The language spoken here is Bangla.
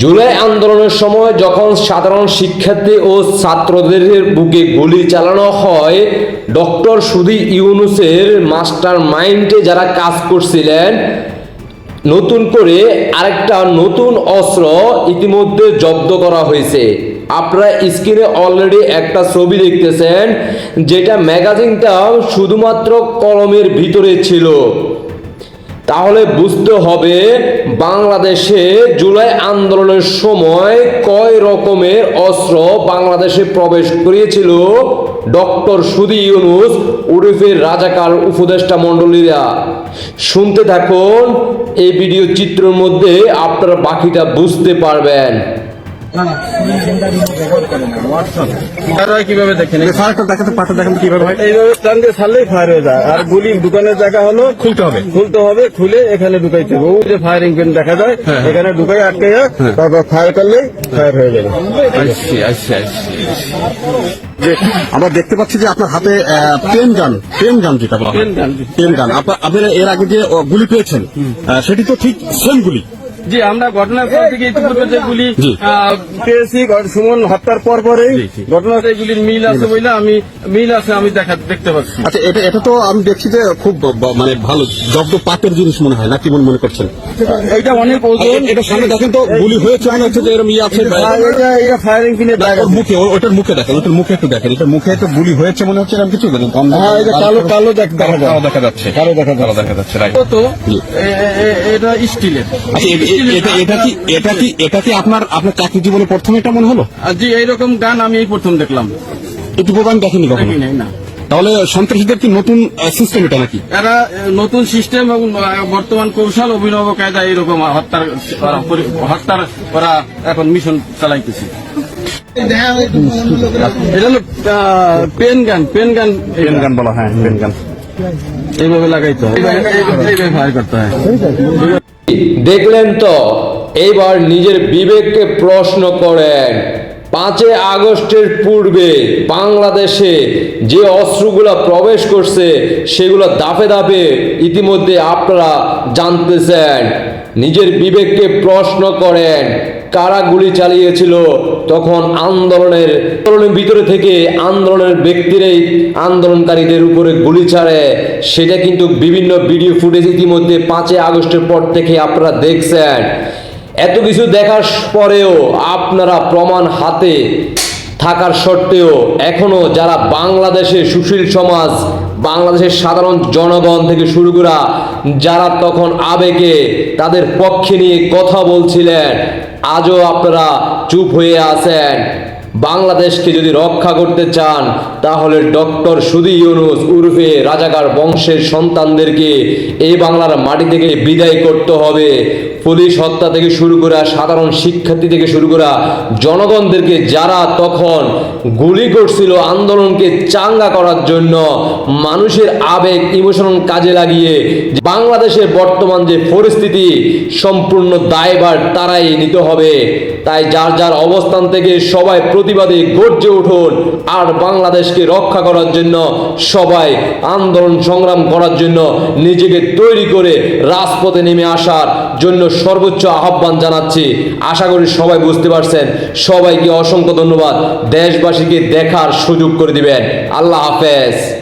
জুলাই আন্দোলনের সময় যখন সাধারণ শিক্ষার্থী ও ছাত্রদের বুকে গুলি চালানো হয়, ডক্টর সুধী ইউনুসের মাস্টার মাইন্ডে যারা কাজ করছিলেন, নতুন করে আরেকটা নতুন অস্ত্র ইতিমধ্যে জব্দ করা হয়েছে। আপনারা স্ক্রিনে অলরেডি একটা ছবি দেখতেছেন, যেটা ম্যাগাজিনটা শুধুমাত্র কলমের ভিতরে ছিল। তাহলে বুঝতে হবে বাংলাদেশে জুলাই আন্দোলনের সময় কয় রকমের অস্ত্র বাংলাদেশে প্রবেশ করিয়েছিল? ডক্টর সুদি ইউনুস, উরুফের রাজাকার উপদেষ্টা মণ্ডলীরা। শুনতে থাকুন এই ভিডিও চিত্রের মধ্যে আপনারা বাকিটা বুঝতে পারবেন। কীভাবে দেখেন দেখাতে কীভাবে হয়? এইভাবে টান দিয়ে ছাড়লেই ফায়ার হয়ে যায়। আর গুলি দোকানের জায়গা হলো খুলতে হবে। খুলতে হবে খুলে এখানে ঢুকাইতে হবে। যে ফায়ারিং পিন দেখা যায় এখানে ঢুকাই আটকে তারপর ফায়ার করলেই ফায়ার হয়ে যাবে। যে আমরা দেখতে পাচ্ছি যে আপনার হাতে পেন গান পেন গান যেটা হয়। পেন গান আপনার এর আগে যে গুলি পেয়েছেন সেটি তো ঠিক সেম গুলি। জি আমরা ঘটনার পর থেকে ইতিপূর্বে যে গুলি জি। আহ, পেয়েছি সুমন হত্যার পর জি। ঘটনাতে এগুলির মিল আছে বলে আমি মিল আছে আমি দেখা দেখতে পাচ্ছি। আচ্ছা এটা এটা তো আমি দেখছি যে খুব মানে ভালো জব্দ পাটের জিনিস মনে হয় না কি মনে করছেন? এইটা অনেক ওজন। এটা সামনে দেখেন তো গুলি হয়েছে মনে হচ্ছে যে এরকম ইয়ে আছে এটা এটা ফায়ারিং ওর মুখে ওটার মুখে দেখেন ওটার মুখে একটু দেখেন এটার মুখে তো গুলি হয়েছে মনে হচ্ছে এরকম কিছু মানে কম- হ্যাঁ এটা কালো কালো দেখ- দেখা যায়। কালো দেখা যাচ্ছে। কালো দেখা যাচ্ছে। রাইট তো এটা স্টিলের আচ্ছা এটা কি এটা কি এটা কি আপনার আপনার চাকরি জীবনে প্রথমে এটা মনে হলো? আর জি এইরকম গান আমি এই প্রথম দেখলাম। একটু প্রধান দেখেনি কখনো। না। তাহলে সন্ত্রাসীদের কি নতুন সিস্টেম এটা নাকি? এরা নতুন সিস্টেম এবং বর্তমান কৌশল অভিনব কায়দা এইরকম হত্যার হত্যার ওরা এখন মিশন চালাইতেছে। এটা হলো পেন গান পেন গান। পেন গান বলা হ্যাঁ পেন গান। এইভাবে লাগাইতে হয়। ফায়ার করতে হয় দেখলেন তো, এইবার নিজের বিবেককে প্রশ্ন করেন। পাঁচই আগস্টের পূর্বে বাংলাদেশে যে অস্ত্রগুলো প্রবেশ করছে, সেগুলো দাপে দাপে ইতিমধ্যে আপনারা জানতেছেন। নিজের বিবেককে প্রশ্ন করেন কারা গুলি চালিয়েছিল তখন আন্দোলনের আন্দোলনের ভিতরে থেকে আন্দোলনের ব্যক্তিরাই আন্দোলনকারীদের উপরে গুলি ছাড়ে। সেটা কিন্তু বিভিন্ন ভিডিও ফুটেজ ইতিমধ্যে পাঁচই আগস্টের পর থেকে আপনারা দেখছেন। এত কিছু দেখার পরেও আপনারা প্রমাণ হাতে থাকার সত্ত্বেও এখনও যারা বাংলাদেশের সুশীল সমাজ, বাংলাদেশের সাধারণ জনগণ থেকে শুরু করা যারা তখন আবেগে তাদের পক্ষে নিয়ে কথা বলছিলেন আজও আপনারা চুপ হয়ে আছেন। বাংলাদেশকে যদি রক্ষা করতে চান, তাহলে ডক্টর সুদি ইউনুস উর্ফে রাজাকার বংশের সন্তানদেরকে এই বাংলার মাটি থেকে বিদায় করতে হবে। পুলিশ হত্যা থেকে শুরু করা সাধারণ শিক্ষার্থী থেকে শুরু করা জনগণদেরকে যারা তখন গুলি করছিল আন্দোলনকে চাঙ্গা করার জন্য মানুষের আবেগ ইমোশন কাজে লাগিয়ে বাংলাদেশের বর্তমান যে পরিস্থিতি, সম্পূর্ণ দায়ভার তারাই নিতে হবে। তাই যার যার অবস্থান থেকে সবাই প্রতিবাদে গর্জে উঠুন আর বাংলাদেশকে রক্ষা করার জন্য, সবাই আন্দোলন সংগ্রাম করার জন্য নিজেকে তৈরি করে রাজপথে নেমে আসার জন্য সর্বোচ্চ আহ্বান জানাচ্ছি। আশা করি সবাই বুঝতে পারছেন। সবাইকে অসংখ্য ধন্যবাদ। দেশবাসীকে দেখার সুযোগ করে দিবেন। আল্লাহ হাফেজ।